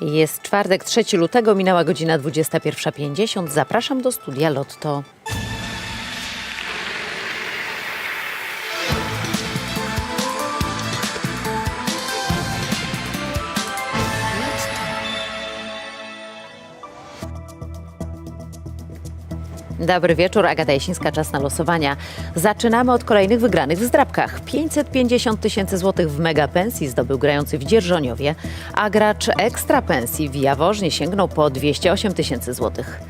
Jest czwartek, 3 lutego, minęła godzina 21.50. Zapraszam do studia Lotto. Dobry wieczór, Agata Jasińska, czas na losowania. Zaczynamy od kolejnych wygranych w zdrabkach. 550 tysięcy złotych w mega pensji zdobył grający w Dzierżoniowie, a gracz ekstra pensji w Jaworznie sięgnął po 208 tysięcy złotych.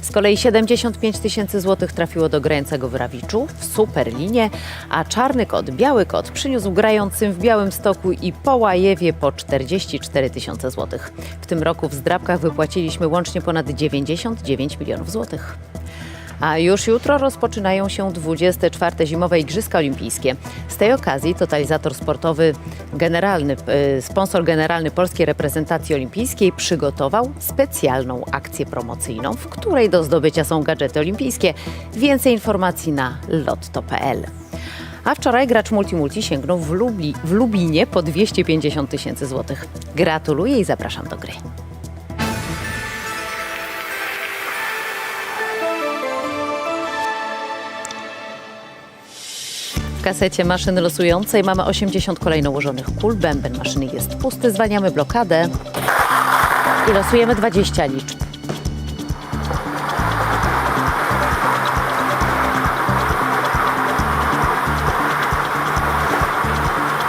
Z kolei 75 tysięcy złotych trafiło do grającego w Rawiczu w Superlinie, a czarny kot, biały kot przyniósł grającym w Białym Stoku i Połajewie po 44 tysiące złotych. W tym roku w zdrabkach wypłaciliśmy łącznie ponad 99 milionów złotych. A już jutro rozpoczynają się 24. Zimowe Igrzyska Olimpijskie. Z tej okazji totalizator sportowy generalny, y, sponsor generalny polskiej reprezentacji olimpijskiej przygotował specjalną akcję promocyjną, w której do zdobycia są gadżety olimpijskie. Więcej informacji na lotto.pl. A wczoraj gracz Multimulti sięgnął w, Lubli, w Lublinie po 250 tysięcy złotych. Gratuluję i zapraszam do gry. W kasecie maszyny losującej mamy 80 kolejno ułożonych kul. Bęben maszyny jest pusty. Zwalniamy blokadę i losujemy 20 liczb.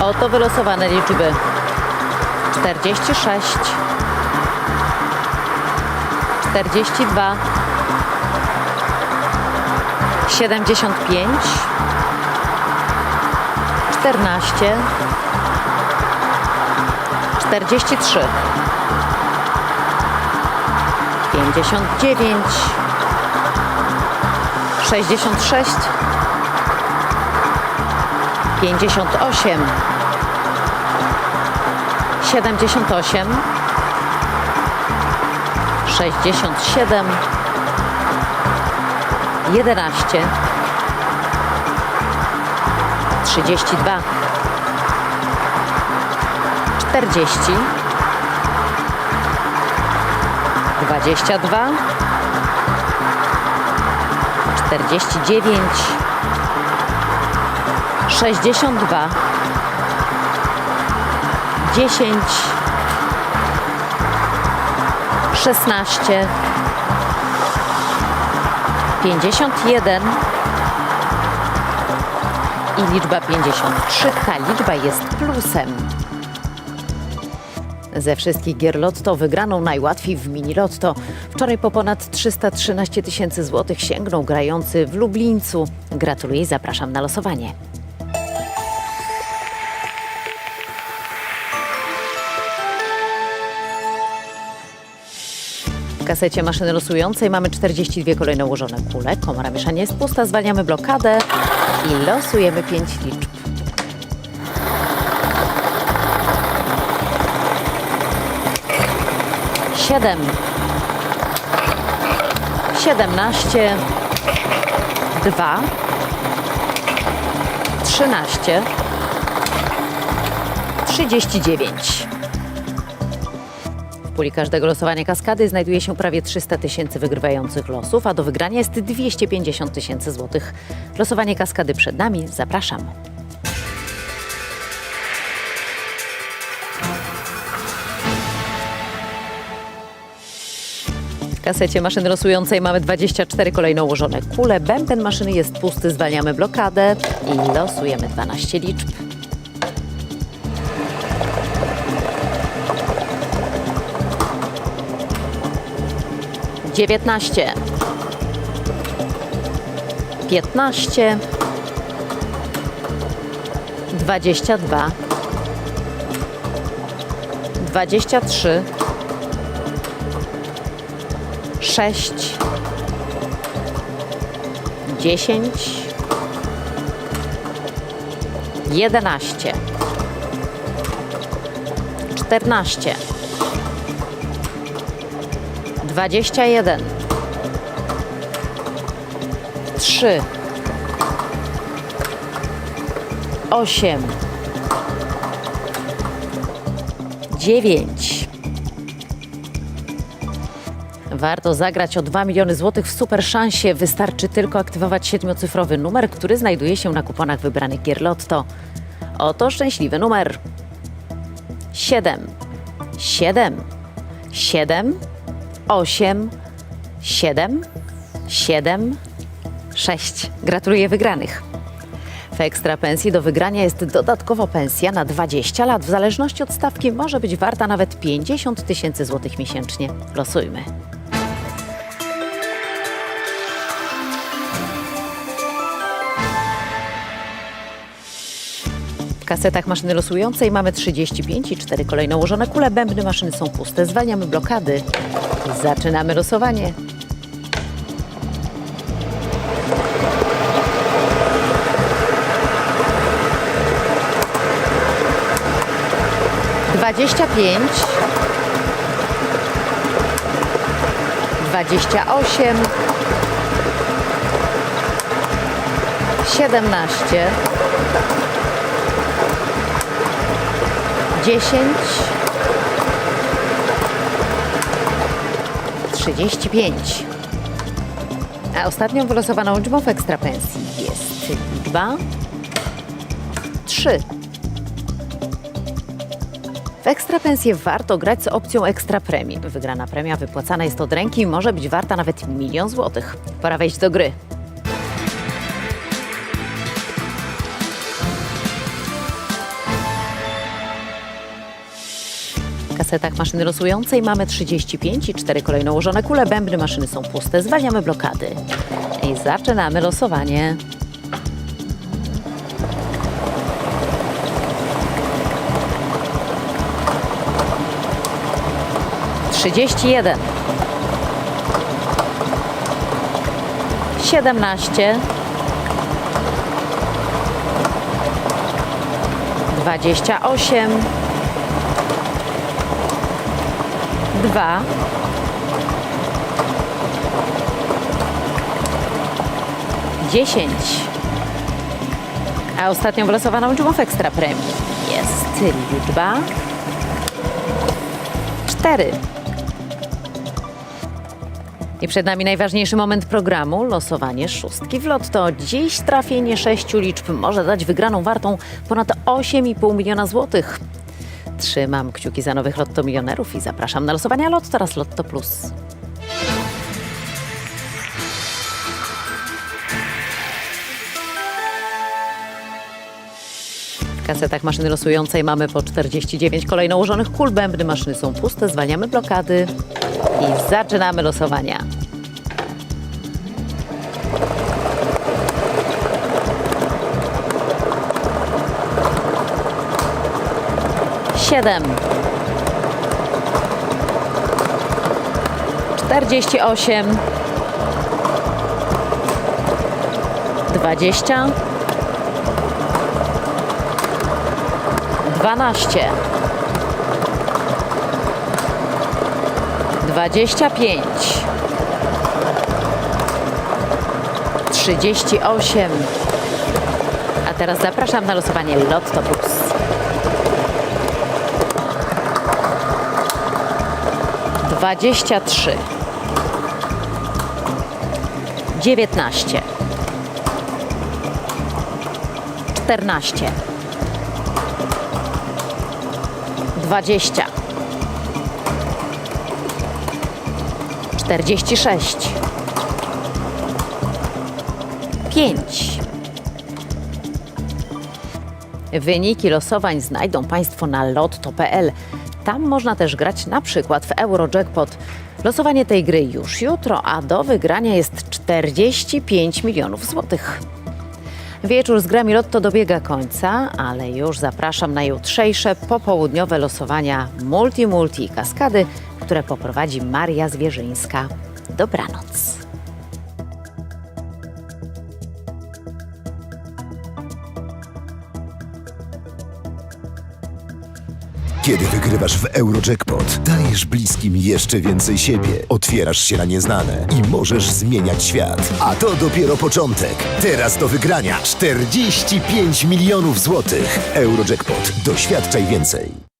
Oto wylosowane liczby. 46 42 75 14 43 59 66 58 78 67 11 32 40 22 49 62 10 16 51 i liczba 53. Ta liczba jest plusem. Ze wszystkich gier Lotto wygraną najłatwiej w mini Lotto. Wczoraj po ponad 313 tysięcy złotych sięgnął grający w Lublińcu. Gratuluję i zapraszam na losowanie. W kasecie maszyny losującej mamy 42 kolejno ułożone kule. Komora mieszania jest pusta, zwalniamy blokadę i losujemy 5 liczb. Siedem, siedemnaście, dwa, trzynaście, trzydzieści dziewięć. Puli każdego losowania kaskady znajduje się prawie 300 tysięcy wygrywających losów, a do wygrania jest 250 tysięcy złotych. Losowanie kaskady przed nami. Zapraszam. W kasecie maszyny losującej mamy 24 kolejno ułożone kule. Bęben maszyny jest pusty, zwalniamy blokadę i losujemy 12 liczb. Dziewiętnaście, piętnaście, dwadzieścia dwa, dwadzieścia trzy, sześć, dziesięć, jedenaście, czternaście. 21 3 8 9 Warto zagrać o 2 miliony złotych w super szansie. Wystarczy tylko aktywować siedmiocyfrowy numer, który znajduje się na kuponach wybranych gier Lotto. Oto szczęśliwy numer. 7, 7, 7, 8, 7, 7, 6. Gratuluję wygranych. W ekstra pensji do wygrania jest dodatkowo pensja na 20 lat. W zależności od stawki może być warta nawet 50 tysięcy złotych miesięcznie. Losujmy. Kasetach maszyny losującej mamy 35 i 4 kolejno ułożone kule. Bębny maszyny są puste. Zwalniamy blokady. Zaczynamy losowanie. Dwadzieścia pięć, dwadzieścia osiem, siedemnaście, dziesięć, trzydzieści pięć. A ostatnią wylosowaną liczbą w ekstra pensji jest liczba trzy. W ekstra pensję warto grać z opcją ekstra premii. Wygrana premia wypłacana jest od ręki i może być warta nawet milion złotych. Pora wejść do gry. Kasetach maszyny losującej mamy 35 i 4 kolejno ułożone kule. Bębny maszyny są puste. Zwalniamy blokady. I zaczynamy losowanie. Trzydzieści jeden. Siedemnaście. Dwadzieścia osiem. Dwa. Dziesięć. A ostatnią wylosowaną liczbą w ekstra premii jest liczba cztery. I przed nami najważniejszy moment programu losowanie szóstki w lotto. Dziś trafienie sześciu liczb może dać wygraną wartą ponad 8,5 miliona złotych. Trzymam kciuki za nowych Lotto Milionerów i zapraszam na losowania Lotto oraz Lotto Plus. W kasetach maszyny losującej mamy po 49 kolejno ułożonych kul. Bębny maszyny są puste, zwalniamy blokady i zaczynamy losowania. Siedem. Czterdzieści osiem. Dwadzieścia. Dwanaście. Dwadzieścia pięć. Trzydzieści osiem. A teraz zapraszam na losowanie Lotto Plus. Dwadzieścia trzy. Dziewiętnaście. Czternaście. Dwadzieścia. Czterdzieści sześć. Pięć. Wyniki losowań znajdą Państwo na lotto.pl. Tam można też grać na przykład w Eurojackpot. Losowanie tej gry już jutro, a do wygrania jest 45 milionów złotych. Wieczór z grami Lotto dobiega końca, ale już zapraszam na jutrzejsze popołudniowe losowania Multi Multi i Kaskady, które poprowadzi Maria Zwierzyńska. Dobranoc. Kiedy wygrywasz w Eurojackpot, dajesz bliskim jeszcze więcej siebie, otwierasz się na nieznane i możesz zmieniać świat. A to dopiero początek. Teraz do wygrania 45 milionów złotych. Eurojackpot. Doświadczaj więcej.